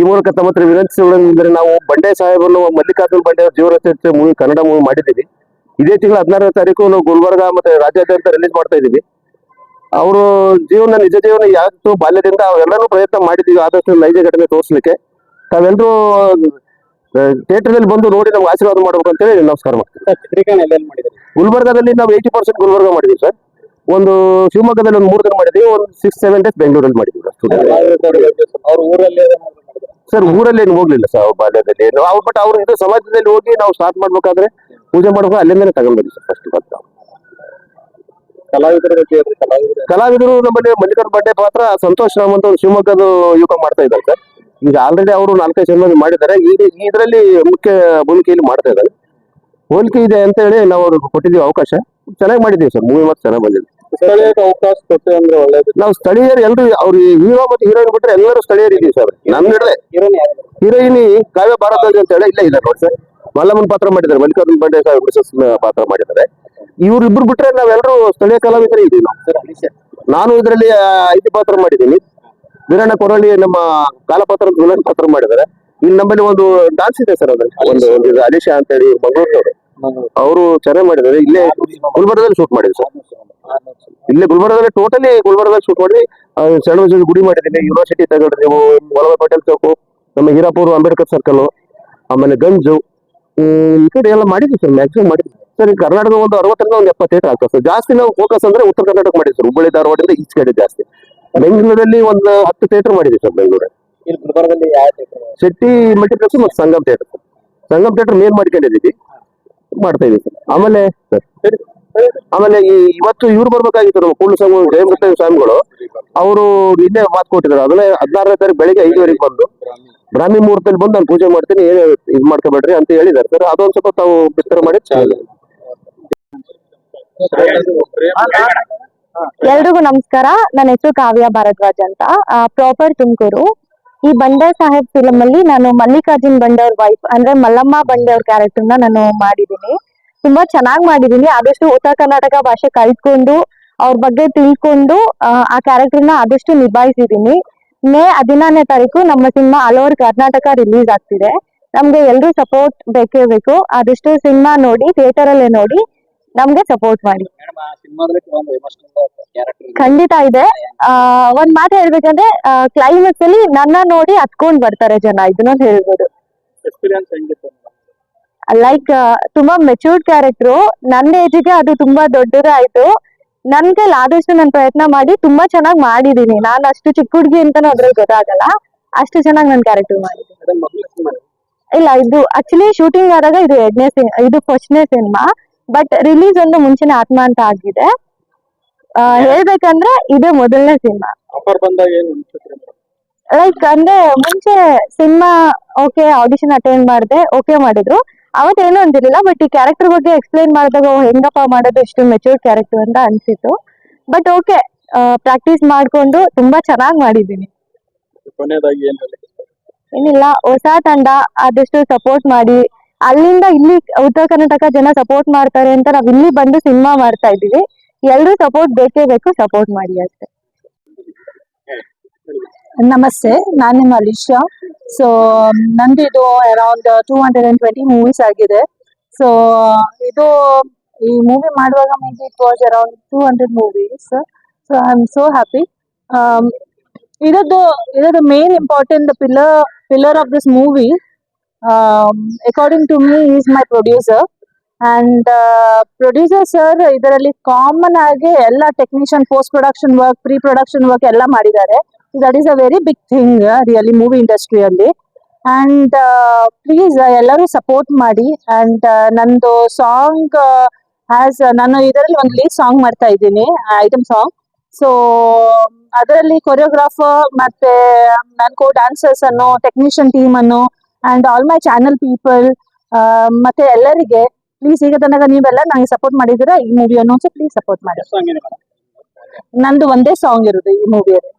ಈ ಮೂಲಕ ತಮ್ಮ ಹತ್ರ ವಿನಂತಿಸಿದ್ರೆ ನಾವು ಬಂಡೆ ಸಾಹೇಬರನ್ನು ಮಲ್ಲಿಕಾರ್ಜುನ್ ಬಂಡೆ ಅವರ ಜೀವನ ಮೂವಿ ಕನ್ನಡ ಮೂವಿ ಮಾಡಿದ್ದೀವಿ. ಇದೇ ತಿಂಗಳ ಹದಿನಾರನೇ ತಾರೀಕು ನಾವು ಗುಲ್ಬರ್ಗ ಮತ್ತೆ ರಾಜ್ಯಾದ್ಯಂತ ರಿಲೀಸ್ ಮಾಡ್ತಾ ಇದ್ದೀವಿ. ಅವರು ಜೀವನ ನಿಜ ಜೀವನ ಯಾವತ್ತು ಬಾಲ್ಯದಿಂದ ಅವೆಲ್ಲರೂ ಪ್ರಯತ್ನ ಮಾಡಿದ್ದೀವಿ. ಆದಷ್ಟು ನೈಜ ಘಟನೆ ತೋರಿಸ್ಲಿಕ್ಕೆ. ತಾವೆಲ್ಲರೂ ಥಿಯೇಟರ್ನಲ್ಲಿ ಬಂದು ನೋಡಿ ನಮ್ಗೆ ಆಶೀರ್ವಾದ ಮಾಡ್ಬೇಕು ಅಂತೇಳಿ ನಮಸ್ಕಾರ ಮಾಡ್ತೀವಿ. ಗುಲ್ಬರ್ಗಾದಲ್ಲಿ ನಾವು ಏಯ್ಟಿ ಪರ್ಸೆಂಟ್ ಗುಲ್ಬರ್ಗ ಮಾಡಿದ್ದೀವಿ ಸರ್. ಒಂದು ಶಿವಮೊಗ್ಗದಲ್ಲಿ ಒಂದು ಮೂರು ದಿನ ಮಾಡಿದ್ವಿ ಒಂದು ಸಿಕ್ಸ್ ಸೆವೆನ್ ಡೇಸ್ ಬೆಂಗಳೂರಲ್ಲಿ ಮಾಡಿದ್ವಿ ಸ್ಟುಡಿಯೋ ಅವ್ರ ಊರಲ್ಲಿ ಸರ್ ಊರಲ್ಲಿ ಏನು ಹೋಗ್ಲಿಲ್ಲ ಸರ್ ಅವ್ರ ಬಾಲ್ಯದಲ್ಲಿ. ನಾವು ಅವ್ರು ಬಟ್ ಅವ್ರು ಇದು ಸಮಾಜದಲ್ಲಿ ಹೋಗಿ ನಾವು ಸ್ಟಾರ್ಟ್ ಮಾಡ್ಬೇಕಾದ್ರೆ ಪೂಜೆ ಮಾಡುವಾಗ ಅಲ್ಲಿಂದಲೇ ತಗೊಂಡ್ಬಂದ್ವಿ ಸರ್ ಫಸ್ಟ್ ಬಂದು ಕಲಾವಿದರ ಕಲಾವಿದರು. ನಮ್ಮಲ್ಲಿ ಮಲ್ಲಿಕಾರ್ಜುನ ಬಂಡೆ ಪಾತ್ರ ಸಂತೋಷ್ ರಾಮ್ ಅಂತ ಒಂದು ಶಿವಮೊಗ್ಗದ ಯುವಕ ಮಾಡ್ತಾ ಇದ್ದಾರೆ ಸರ್. ಈಗ ಆಲ್ರೆಡಿ ಅವರು ನಾಲ್ಕೈದು ಸಿನಿಮಾ ಮಾಡಿದ್ದಾರೆ. ಈಗ ಇದರಲ್ಲಿ ಮುಖ್ಯ ಭೂಮಿಕೆಯಲ್ಲಿ ಮಾಡ್ತಾ ಇದ್ದಾರೆ. ಹೋಲಿಕೆ ಇದೆ ಅಂತ ಹೇಳಿ ನಾವು ಅವ್ರಿಗೆ ಕೊಟ್ಟಿದ್ದೀವಿ ಅವಕಾಶ. ಚೆನ್ನಾಗಿ ಮಾಡಿದ್ದೀವಿ ಸರ್ ಮೂವಿ ಮತ್ತೆ ಚೆನ್ನಾಗಿ ಬಂದಿದೆ. ಅವಕಾಶ ಕೊಟ್ಟೆ ಅಂದ್ರೆ ಒಳ್ಳೇದು. ನಾವು ಸ್ಥಳೀಯರು ಎಲ್ರು ಅವ್ರು ಹೀರೋ ಮತ್ತೆ ಹೀರೋಯಿನ್ ಬಿಟ್ರೆ ಎಲ್ಲರೂ ಸ್ಥಳೀಯರು ಇದೀವಿ ಸರ್. ನಮ್ ಹಿಡಲೆ. ಹೀರೋನ್ ಯಾರು? ಹೀರೋಯಿನಿ ಕಾವ್ಯ ಭಾರದ್ವಾಜ್ ಅಂತ ಹೇಳಿ ಇಲ್ಲ ಇಲ್ಲ ನೋಡಿ ಸರ್. ಮಲ್ಲಮ್ಮನ್ ಪಾತ್ರ ಮಾಡಿದ್ದಾರೆ ಮಲ್ಲಿಕಾರ್ಜುನ್ ಬಂಡೆ ಸಾಹೇಬ್ ಮಿಸಸ್ ಪಾತ್ರ ಮಾಡಿದ್ದಾರೆ. ಇವ್ರಿಬ್ರು ಬಿಟ್ರೆ ನಾವೆಲ್ಲರೂ ಸ್ಥಳೀಯ ಕಲಾವಿದರೇ ಇದೀವಿ ನಾವು. ಸರ್ ಅಲಿಶಾ ನಾನು ಇದರಲ್ಲಿ ಐದು ಪಾತ್ರ ಮಾಡಿದ್ದೀನಿ. ವೀರಣ್ಣ ಕೊರಳಿ ನಮ್ಮ ಕಾಲಪಾತ್ರ ವಿಲನ್ ಪಾತ್ರ ಮಾಡಿದ್ದಾರೆ. ಇಲ್ಲಿ ನಮ್ಮಲ್ಲಿ ಒಂದು ಡಾನ್ಸ್ ಇದೆ ಸರ್ ಅದ್ರಲ್ಲಿ. ಒಂದು ಒಂದು ಇದು ಅಲಿಶಾ ಅಂತ ಹೇಳಿ ಮಂಗಳೂರಿನವರು ಅವರು ಚೆನ್ನಾಗಿ ಮಾಡಿದ್ದಾರೆ. ಇಲ್ಲೇ ಗುಲ್ಬರ್ಗದಲ್ಲಿ ಶೂಟ್ ಮಾಡಿದ್ರು ಸರ್. ಇಲ್ಲೇ ಗುಲ್ಬರ್ಗದಲ್ಲಿ ಟೋಟಲಿ ಗುಲ್ಬರ್ಗದಲ್ಲಿ ಶೂಟ್ ಮಾಡಿ ಸಣ್ಣ ಗುಡಿ ಮಾಡಿದ್ದೀನಿ ಯೂನಿವರ್ಸಿಟಿ ತಗೊಂಡ್ರೆ ನೀವು ವಲ್ಲಭ ಪಟೇಲ್ ಚೌಕು ನಮ್ಮ ಹೀರಾಪುರ ಅಂಬೇಡ್ಕರ್ ಸರ್ಕಲ್ ಆಮೇಲೆ ಗಂಜು ಈ ಕಡೆ ಎಲ್ಲ ಮಾಡಿದ್ವಿ ಸರ್ ಮ್ಯಾಕ್ಸಿಮಮ್ ಮಾಡಿದ್ವಿ. ಸರ್ ಈ ಕರ್ನಾಟಕದ ಒಂದು ಅರವತ್ತರಿಂದ ಒಂದು ಎಪ್ಪತ್ತು ಥಿಯೇಟರ್ ಆಗ್ತದೆ ಸರ್ ಜಾಸ್ತಿ ನಾವು ಫೋಕಸ್ ಅಂದ್ರೆ ಉತ್ತರ ಕರ್ನಾಟಕ ಮಾಡಿದ್ವಿ ಸರ್ ಹುಬ್ಬಳ್ಳಿ ಧಾರವಾಡದಿಂದ ಈಚೆ ಕಡೆ ಜಾಸ್ತಿ. ಬೆಂಗಳೂರಲ್ಲಿ ಒಂದು ಹತ್ತು ಥಿಯೇಟರ್ ಮಾಡಿದ್ವಿ ಸರ್ ಬೆಂಗಳೂರಲ್ಲಿ? ಶೆಟ್ಟಿ ಮಲ್ಟಿಪ್ಲೆಕ್ಸ್ ಮತ್ತು Sangam theatre sir Sangam theatre main ಮಾಡ್ಕೊಂಡಿದ್ದೀವಿ. ಮಾಡ್ತಾ ಇದೀವಿ ಸರ್ ಆಮೇಲೆ ಸರ್. ಆಮೇಲೆ ಈ ಇವತ್ತು ಇವ್ರು ಬರ್ಬೇಕಾಗಿತ್ತು ನಮ್ಮ ಕೂಡಲ ಸ್ವಾಮಿ ಜಯಮೃತ ಸ್ವಾಮಿಗಳು. ಅವರು ಇಲ್ಲೇ ಮಾತು ಕೊಟ್ಟಿದ್ದಾರೆ. ಅದನ್ನೇ ಹದಿನಾರನೇ ತಾರೀಕು ಬೆಳಿಗ್ಗೆ ಐದುವರೆಗೆ ಬಂದು ಬ್ರಾಹ್ಮಿ ಮುಹೂರ್ತದಲ್ಲಿ ಬಂದು ನಾನು ಪೂಜೆ ಮಾಡ್ತೀನಿ ಏನು ಇದು ಮಾಡ್ಕೋಬೇಡ್ರಿ ಅಂತ ಹೇಳಿದ್ದಾರೆ. ಸರ್ ಅದೊಂದು ಸ್ವಲ್ಪ ತಾವು ಬಿತ್ತರ ಮಾಡಿ ಚೆನ್ನಾಗಿ ಎಲ್ರಿಗೂ ನಮಸ್ಕಾರ. ನನ್ನ ಹೆಸರು ಕಾವ್ಯ ಭಾರದ್ವಾಜ್ ಅಂತ. ಪ್ರಾಪರ್ ತುಮಕೂರು. ಈ ಬಂಡೆ ಸಾಹೇಬ್ ಫಿಲಮ್ ಅಲ್ಲಿ ನಾನು ಮಲ್ಲಿಕಾರ್ಜುನ್ ಬಂಡೆ ಅವ್ರ ವೈಫ್ ಅಂದ್ರೆ ಮಲ್ಲಮ್ಮ ಬಂಡೆ ಅವ್ರ ಕ್ಯಾರೆಕ್ಟರ್ನ ನಾನು ಮಾಡಿದೀನಿ ತುಂಬಾ ಚೆನ್ನಾಗಿ ಮಾಡಿದೀನಿ. ಆದಷ್ಟು ಉತ್ತರ ಕರ್ನಾಟಕ ಭಾಷೆ ಕಲ್ತ್ಕೊಂಡು ಅವ್ರ ಬಗ್ಗೆ ತಿಳ್ಕೊಂಡು ಆ, ಕ್ಯಾರೆಕ್ಟರ್ನ ಆದಷ್ಟು ನಿಭಾಯಿಸಿದೀನಿ. ಮೇ ಹದಿನಾರನೇ ತಾರೀಕು ನಮ್ಮ cinema all over Karnataka release ಆಗ್ತಿದೆ. ನಮ್ಗೆ ಎಲ್ರೂ ಸಪೋರ್ಟ್ ಬೇಕೇ ಬೇಕು. ಆದಷ್ಟು ಸಿನಿಮಾ ನೋಡಿ ಥಿಯೇಟರ್ ಅಲ್ಲೇ ನೋಡಿ ನಮ್ಗೆ ಸಪೋರ್ಟ್ ಮಾಡಿ. ಖಂಡಿತ ಇದೆ. ಆ ಒಂದ್ ಮಾತು ಹೇಳ್ಬೇಕಂದ್ರೆ ಕ್ಲೈಮ್ಯಾಕ್ಸ್ ಅಲ್ಲಿ ನನ್ನ ನೋಡಿ ಹತ್ಕೊಂಡ್ ಬರ್ತಾರೆ ಜನ ಇದನ್ನೊಂದು ಹೇಳ್ಬೋದು. ಲೈಕ್ ತುಂಬಾ ಮೆಚೂರ್ಡ್ ಕ್ಯಾರೆಕ್ಟ್ರು ನನ್ನ ಏಜಿಗೆ ಅದು ತುಂಬಾ ದೊಡ್ಡದಾಯ್ತು. ನನ್ ಕೈಲಿ ಆದಷ್ಟು ನಾನು ಪ್ರಯತ್ನ ಮಾಡಿ ತುಂಬಾ ಚೆನ್ನಾಗಿ ಮಾಡಿದೀನಿ. ನಾನು ಅಷ್ಟು ಚಿಕ್ಕ ಹುಡುಗಿ ಅಂತಾನು ಅದ್ರಲ್ಲಿ ಗೊತ್ತಾಗಲ್ಲ. ಅಷ್ಟು ಚೆನ್ನಾಗಿ ನಾನು ಕ್ಯಾರೆಕ್ಟರ್ ಮಾಡಿದ್ದೀನಿ ಇಲ್ಲ ಇದು ಆಕ್ಚುಲಿ ಶೂಟಿಂಗ್ ಆದಾಗ ಇದು ಎರಡನೇ ಇದು ಫಸ್ಟ್ನೇ ಸಿನಿಮಾ ಬಟ್ ರಿಲೀಸ್ ಒಂದು ಮುಂಚೆನೆ ಆತ್ಮ ಅಂತ ಆಗಿದೆ ಹೇಳ್ಬೇಕಂದ್ರೆ ಇದೇ ಮೊದಲನೇ ಸಿನಿಮಾ ಲೈಕ್ ಅಂದ್ರೆ ಮುಂಚೆ ಸಿನಿಮಾ ಓಕೆ ಆಡಿಷನ್ ಅಟೆಂಡ್ ಮಾಡಿದೆ ಓಕೆ ಮಾಡಿದ್ರು. ಅವತ್ತೇನು ಅಂದಿರಲಿಲ್ಲ ಬಟ್ ಈ ಕ್ಯಾರೆಕ್ಟರ್ ಬಗ್ಗೆ ಎಕ್ಸ್ಪ್ಲೈನ್ ಮಾಡಿದಾಗ ಹೆಂಗಪ್ಪ ಮಾಡೋದು ಇಷ್ಟು ಮೆಚೂರ್ ಕ್ಯಾರೆಕ್ಟರ್ ಅಂತ ಅನ್ಸಿತ್ತು. ಬಟ್ ಓಕೆ ಪ್ರಾಕ್ಟೀಸ್ ಮಾಡ್ಕೊಂಡು ತುಂಬಾ ಚೆನ್ನಾಗಿ ಮಾಡಿದ್ದೀನಿ. ಏನಿಲ್ಲ ಹೊಸ ತಂಡ ಆದಷ್ಟು ಸಪೋರ್ಟ್ ಮಾಡಿ. ಅಲ್ಲಿಂದ ಇಲ್ಲಿ ಉತ್ತರ ಕರ್ನಾಟಕ ಜನ ಸಪೋರ್ಟ್ ಮಾಡ್ತಾರೆ ಅಂತ ನಾವ್ ಇಲ್ಲಿ ಬಂದು ಸಿನಿಮಾ ಮಾಡ್ತಾ ಇದೀವಿ ಎಲ್ರೂ ಸಪೋರ್ಟ್ ಬೇಕೇ ಬೇಕು ಸಪೋರ್ಟ್ ಮಾಡಿ ಅಷ್ಟೇ ನಮಸ್ತೆ, ನಾನು ನಿಮ್ಮ ಅಲಿಶಾ. ಸೊ ನಂದು ಇದು around two hundred and twenty movies ಆಗಿದೆ. ಸೊ ಇದು ಈ ಮೂವಿ ಮಾಡುವಾಗ maybe it was around two hundred movies so I am so happy ಇದರದ್ದು ಇದರದ್ದು main important pillar pillar of this movie according to me is my producer and producer sir ಇದರಲ್ಲಿ common ಆಗಿ ಎಲ್ಲ technician post production work pre production work ಎಲ್ಲ ಮಾಡಿದ್ದಾರೆ. That is a very big thing really movie ಇಂಡಸ್ಟ್ರಿಯಲ್ಲಿ and please ಎಲ್ಲರೂ support ಮಾಡಿ. And ನಂದು song as ನಾನು ಇದರಲ್ಲಿ ಒಂದು ಲೀಡ್ ಸಾಂಗ್ ಮಾಡ್ತಾ ಇದ್ದೀನಿ ಐಟಮ್ ಸಾಂಗ್ ಸೊ ಅದರಲ್ಲಿ ಕೊರಿಯೋಗ್ರಾಫರ್ ಮತ್ತೆ ನನ್ನ ಕೋ ಡ್ಯಾನ್ಸರ್ಸ್ ಅನ್ನು ಟೆಕ್ನಿಷಿಯನ್ ಟೀಮ್ ಅನ್ನು and all my channel people ಮತ್ತೆ ಎಲ್ಲರಿಗೆ ಪ್ಲೀಸ್ ಈಗ ತನಕ ನೀವೆಲ್ಲ ನನಗೆ ಸಪೋರ್ಟ್ ಮಾಡಿದ್ದೀರಾ ಈ ಮೂವಿಯನ್ನು ಪ್ಲೀಸ್ ಸಪೋರ್ಟ್ ಮಾಡಿ. ನಂದು ಒಂದೇ ಸಾಂಗ್ ಇರೋದು ಈ ಮೂವಿಯಲ್ಲಿ